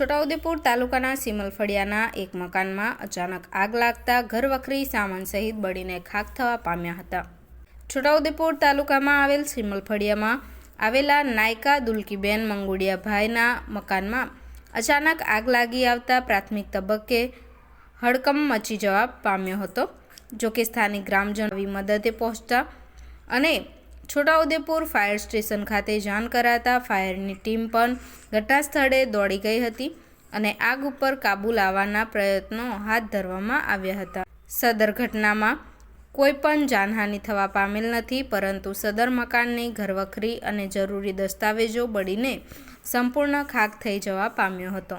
છોટાઉદેપુર તાલુકાના સિમલફળિયાના એક મકાનમાં અચાનક આગ લાગતા ઘરવખરી સામાન સહિત બળીને ખાખ થવા પામ્યા હતા. છોટાઉદેપુર તાલુકામાં આવેલ સિમલફળિયામાં આવેલા નાયકા દુલકીબેન મંગુડિયાભાઈના મકાનમાં અચાનક આગ લાગી આવતા પ્રાથમિક તબક્કે હડકંપ મચી જવા પામ્યો હતો જોકે સ્થાનિક ગ્રામજનો મદદે પહોંચતા અને છોટાઉદેપુર ફાયર સ્ટેશન ખાતે જાણ કરાતા ફાયરની ટીમ પણ ઘટના સ્થળે દોડી ગઈ હતી અને આગ ઉપર કાબૂ લાવવાના પ્રયત્નો હાથ ધરવામાં આવ્યા હતા. સદર ઘટનામાં કોઈ પણ જાનહાનિ થવા પામેલ નથી, પરંતુ સદર મકાનની ઘરવખરી અને જરૂરી દસ્તાવેજો બળીને સંપૂર્ણ ખાક થઈ જવા પામ્યો હતો.